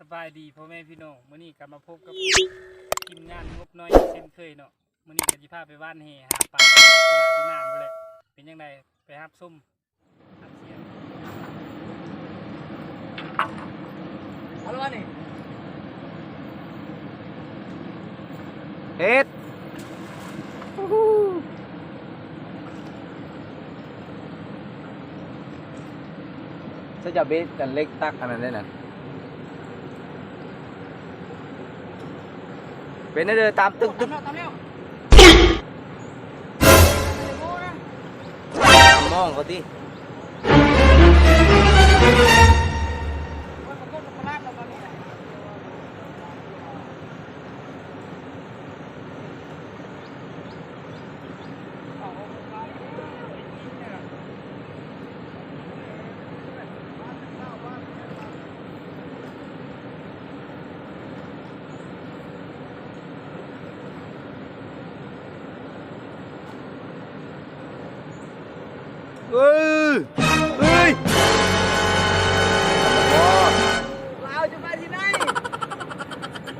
สบายดีพ่อแม่พี่น้องมื้อนี้กลับมาพบกับทีมงานงบน้อยเช่นเคยเนาะมื้อนี้ก็สิพาไปบ้านแห่หาปลาอยู่น้ำพุ่นแหละเป็นจังไดไปรับส้มรับเสียงเอาละวะนี่เฮ็ดถ้าจะเบสกันเล็กตักอันนั้นได้น่ะ เป็นได้เด้อตามตึกตึกตามแล้วตามแล้วตามมองเขาติ ว่าเขาก็มาลาดเราตอนนี้แหละ เอ้ยเอ้ยเราจะไปที่ไหน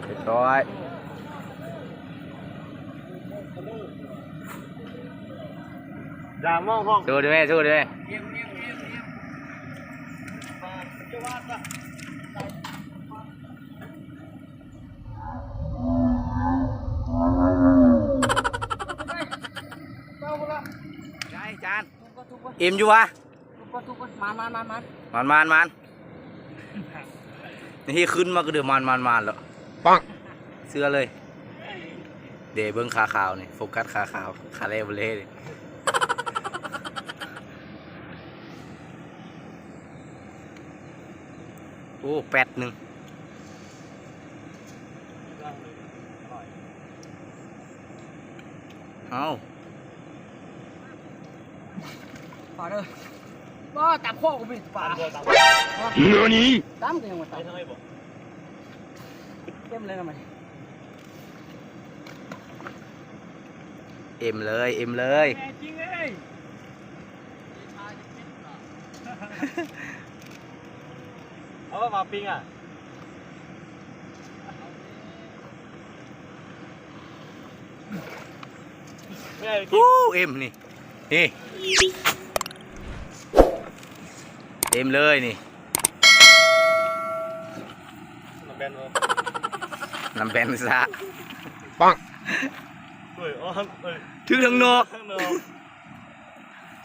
เรียบร้อย อย่ามองห้อง สู้ดิแม่สู้ดิแม่ เยี่ยมเยี่ยมเยี่ยมเยี่ยม ได้จาน ทุกคนทุกคน อิ่มอยู่วะทุกคนทุกคนมามามามามันมันมันนี่ขึ้นมาก็เดือมันมันมันแล้วปังเสื้อเลย เดเบิ้งขาขาวนี่โฟกัสขาขาวขาเล่บเล่เลยโอ้แปดหนึ่งเอา ป่าเด้อป้าตับข้อกูมีป่าตาม何ตามกันยังไปตามทางไหนบอกเต็มเลยนะมันเอ็มเลยเอ็มเลยจริงเอ้ยเอาว่ามาปิงอะอู้เอ็มนี่นี่ เอ็มเลยนี่น้ำแบนวะน้ำแบนซะปังเฮ้ยอ๋อเฮ้ยถึงทางนอกข้างนอก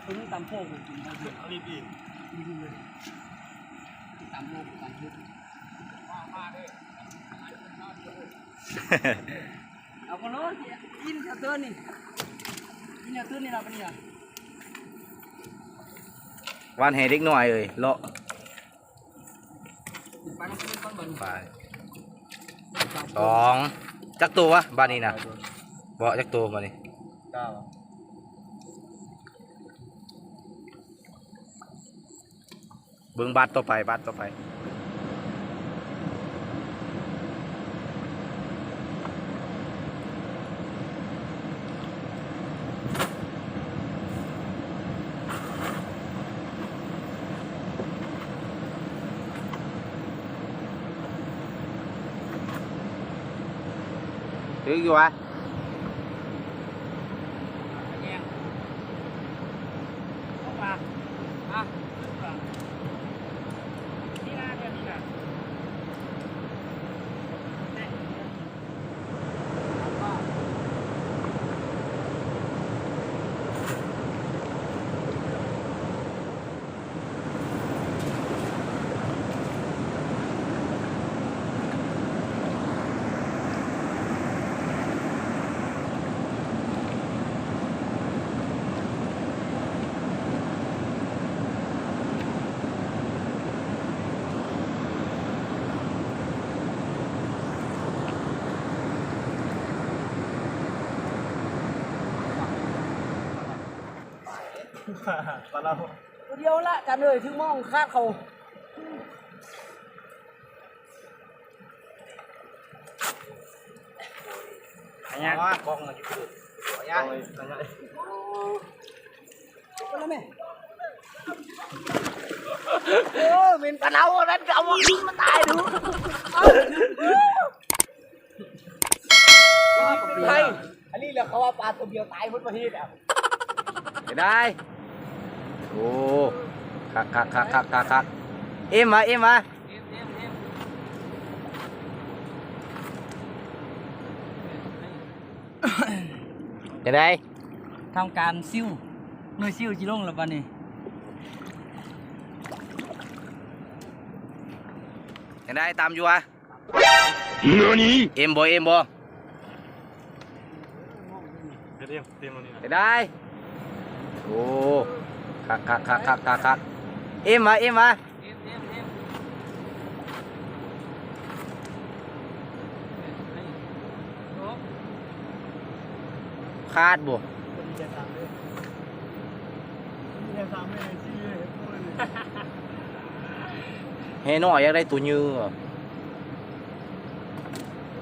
คุณตามพวกกูกินตามพวกเอารีบอีกตามพวกตามพวกเอาคนโน้นยินจะเตือนนี่ยินจะเตือนนี่เราเป็นยัง วันแห่เด็กหน่อยเอ้ยเลาะไปน้ำขึ้นต้นบนไปสองจักตัววะบ้านนี้นะบ่จักตัวมานี่เก้าเบิ่งบัตรต่อไปบัตรต่อไป ถึงอยู่วะ แยงออกมาอะ นี่นะเนี่ยนี่นะ ตอนเราตัวเดียวละจันเลยถึงมองคาดเขาอันเนี้ยว่ากล้องมันอยู่ขออนุญาตก็แล้วแม่โอ้ยมินปลาเนาอันนั้นก็เอามาขึ้นมาตายดูใช่อันนี้แหละเขาว่าปลาตัวเดียวตายหมดประเทศอะได้ โอ้คักคักคักคักคักคักเอ็มมาเอ็มมาเอ็มอ็มเอ็มจะได้ทำการซิ่วหน่วยซิ่วจิลงแล้วบัดนี้จะได้ตามอยู่อะเอ็มบอเอ็มบอเดี๋ยเตรียมเตรียมตรงนี้นะจะได้โอ้ คักคักคักคักคักคักเอ็มมาเอ็มมาเอ็มเอ็มเอ็มคาดบ่คนดีใจตามเลยดีใจตามเลยชี้เลยพูดเลยเฮ้น้อยอยากได้ตัวยืออะ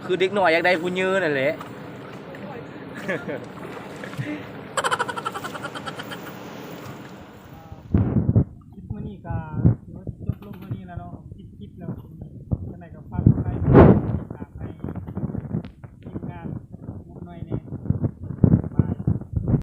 คือเด็กน้อยอยากได้ผู้ยือนั่นแหละ